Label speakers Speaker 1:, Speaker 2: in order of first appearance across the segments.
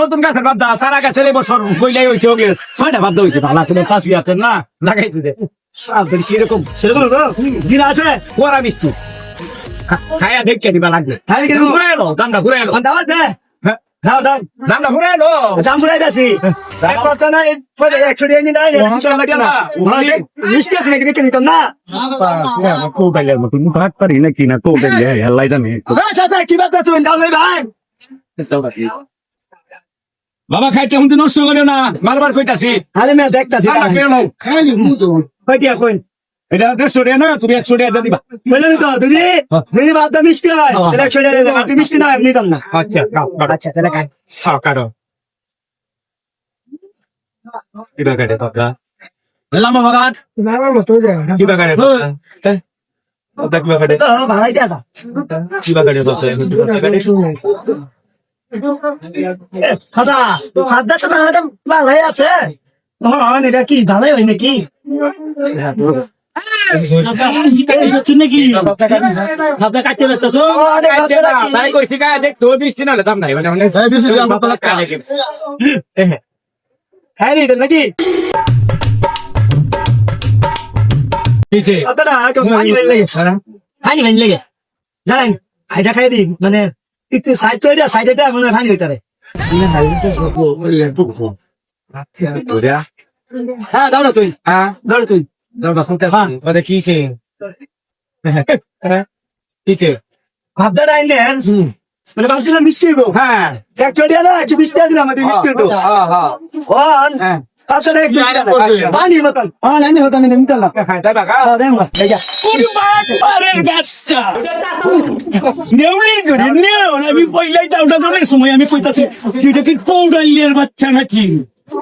Speaker 1: নতুন গাছের বাদ দা সারা গাছের এই বছর কইলাই হইছে ওকে ছয়টা বাদ হইছে ভালো তুমি চাষি আছেন না? লাগাইতে দে।
Speaker 2: সেরকম হলো দিন আছে
Speaker 1: কোরা মিষ্টি। খায়া দেখতে দিবা লাগবে। ঘুরে এলো দামটা ঘুরে এলো
Speaker 2: দাও দে। দাও দাও।
Speaker 1: দামটা ঘুরে এলো
Speaker 2: দাম ফুরাই দাসি এক কথা না একশো দিয়ে নি নাই মিষ্টি আছে নাকি দেখে নিতাম না।
Speaker 1: কোটাইলের মতো মুখ হাত পারি নাকি না কোটাইলে হেলাই জানি
Speaker 2: আচ্ছা আচ্ছা কি বাত আছে দাও নাই ভাই।
Speaker 1: বাবা খাইতে হুন্দি নষ্ট করিও না বারবার কইতাছি।
Speaker 2: আরে মেয়ে দেখতাছি। কয়টিয়া কইন
Speaker 1: এটা দেড়শো টাকা না তুমি একশো টাকা দিবা।
Speaker 2: বললেন তো দিদি। দিদি ভাত মিষ্টি নয়।
Speaker 1: হ্যাঁ।
Speaker 2: একশো টাকা ভাত মিষ্টি নয় এমনি দাম না।
Speaker 1: আচ্ছা
Speaker 2: আচ্ছা তাহলে খাই।
Speaker 1: খাও কাটো কিবা কাটে তোরা লাম্বা বাগাত
Speaker 2: আমার মতো
Speaker 1: কিবা কাটে দেখ কিবা কাটে
Speaker 2: ভালাই দিয়া দাও
Speaker 1: কিবা কাটে
Speaker 2: খাদা খাদা তো ম্যাডাম ভালাই আছে। হ্যাঁ এটা কি ভালাই হয় নাকি? হ্যাঁ রে নাকি জানেন এটা খাই দিই মানে একটু সাইড তো এটা সাইড এটা মনে পানি হইতারে হ্যাঁ না তুই
Speaker 1: হ্যাঁ
Speaker 2: না তুই ভাবটা ডাইলেন মানে ভাবছিলাম মিষ্টি গো
Speaker 1: হ্যাঁ
Speaker 2: একটু দিয়া না একটু মিষ্টি দিলাম আমাদের মিষ্টি তো
Speaker 1: হ্যাঁ হ্যাঁ হ্যাঁ
Speaker 2: পাঁচটা একটু পানি মতন হ্যাঁ নাই হতো আমি নিতে না
Speaker 1: হ্যাঁ তাই বাকা
Speaker 2: হ্যাঁ দেখ মাস দেখা
Speaker 3: আরে বাচ্চা নেউলি করে নেও আমি পয়লাই ধরে সময় আমি কইতাছি এটা কি পৌডালিয়ার বাচ্চা নাকি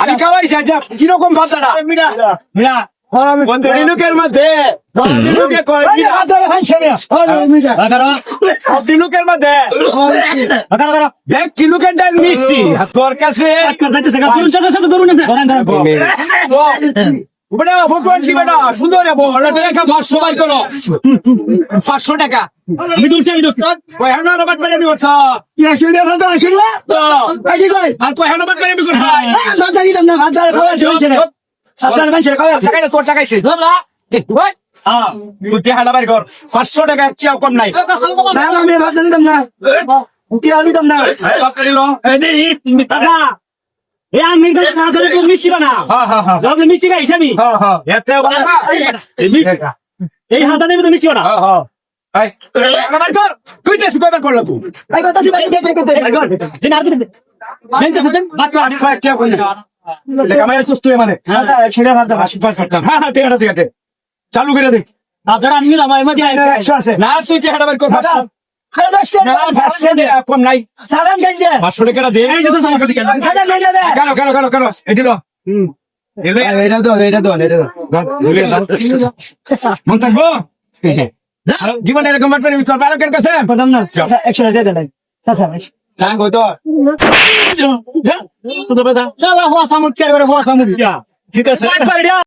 Speaker 1: আরে
Speaker 2: মিরা
Speaker 1: দিনুকের মধ্যে। দেখ কিনুকের ডাল মিষ্টি। আর তোর কাছে বেটা ভগবান কি বেটা? সুন্দর বল টাকা পাঁচশো বার করো। পাঁচশো টাকা। রবাট আমি করছ
Speaker 2: আসলে আসলে কই
Speaker 1: আর হানো রবাট মানে আমি করছ
Speaker 2: ভাত দিলাম না ভাত ধরে খাওয়া চলছে আপনার মানুষের খাওয়া
Speaker 1: টাকা তোর টাকাইছে ধরলা হ্যাঁ। তুই টাকাটা বাড়ি কর। পাঁচশো টাকা কেউ কম নাই।
Speaker 2: না আমি ভাত দিতাম না। উঠে দিতাম না।
Speaker 1: বাপরে দিল
Speaker 2: মিষ্টি বানা
Speaker 1: হ্যাঁ হ্যাঁ হ্যাঁ
Speaker 2: মিষ্টি খাইছি আমি
Speaker 1: হ্যাঁ হ্যাঁ এতে বলা
Speaker 2: এই হাতা নেবে তো মিষ্টি বানা
Speaker 1: হ্যাঁ হ্যাঁ এই আমার কর কইতেছি কয়বার করলা তুই
Speaker 2: এই কথা সি ভাই দেখে দেখে দিন আর দিন দেন তো দেন ভাত তো
Speaker 1: আচ্ছা কে কই লেখা মায়ের সুস্থ হয়ে মানে
Speaker 2: ছেড়ে ভাত দাও
Speaker 1: আশীর্বাদ করতাম হ্যাঁ হ্যাঁ ঠিক আছে ঠিক আছে চালু করে দে
Speaker 2: আপনারা আমি নিলাম আমার মধ্যে আছে
Speaker 1: না তুই টাকাটা বের কর কম নাই পাঁচশো টাকা
Speaker 2: রে
Speaker 1: কেন কেন কেন কেন এটি
Speaker 2: এটা তো এটা তো এটা
Speaker 1: মন থাকব জীবন এরকম বাট পারবি তোর বালকের কাছে
Speaker 2: বললাম না একশো টাকা দেন চাচা
Speaker 1: চাং কই তো
Speaker 2: শালা হওয়া সামুক কেয়ার করে হওয়া সামুক ঠিক আছে